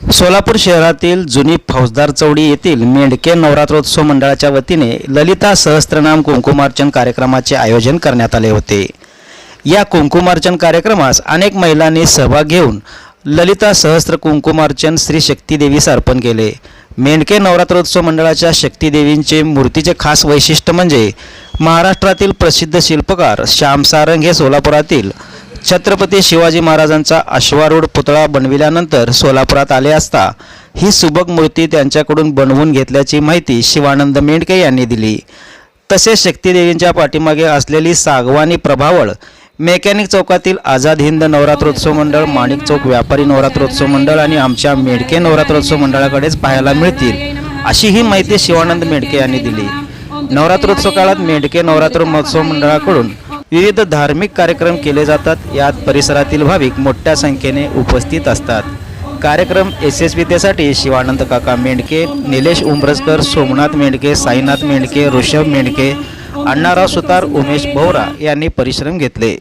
सोलापूर शहरातील जुनी फौजदार चौडी येथील मेंढके नवरात्रोत्सव मंडळाच्या वतीने ललिता सहस्त्रनाम कुंकुमार्चन कार्यक्रमाचे आयोजन करण्यात आले होते. या कुंकुमार्चन कार्यक्रमास अनेक महिलांनी सहभाग घेऊन ललिता सहस्त्र कुंकुमार्चन श्री शक्तीदेवीस अर्पण केले. मेंढके नवरात्रोत्सव मंडळाच्या शक्तीदेवींचे मूर्तीचे खास वैशिष्ट्य म्हणजे महाराष्ट्रातील प्रसिद्ध शिल्पकार श्याम सारंग हे सोलापुरातील छत्रपती शिवाजी महाराजांचा अश्वारूढ पुतळा बनविल्यानंतर सोलापुरात आले असता ही सुबक मूर्ती त्यांच्याकडून बनवून घेतल्याची माहिती शिवानंद मेंडके यांनी दिली. तसेच शक्तीदेवींच्या पाठीमागे असलेली सागवानी प्रभावळ मेकॅनिक चौकातील आझाद हिंद नवरात्रोत्सव मंडळ माणिक चौक व्यापारी नवरात्रोत्सव मंडळ आणि आमच्या मेडके नवरात्रोत्सव मंडळाकडेच पाहायला मिळतील अशी ही माहिती शिवानंद मेडके यांनी दिली. नवरात्रोत्सव काळात मेडके नवरात्र महोत्सव मंडळाकडून विविध धार्मिक कार्यक्रम केले जातात. यात परिसरातील भाविक मोठ्या संख्येने उपस्थित असतात. कार्यक्रम यशस्वीतेसाठी शिवानंद काका मेंढके निलेश उंबरसकर सोमनाथ मेंढके साईनाथ मेंढके ऋषभ मेंढके अण्णाराव सुतार उमेश भोवरा यांनी परिश्रम घेतले.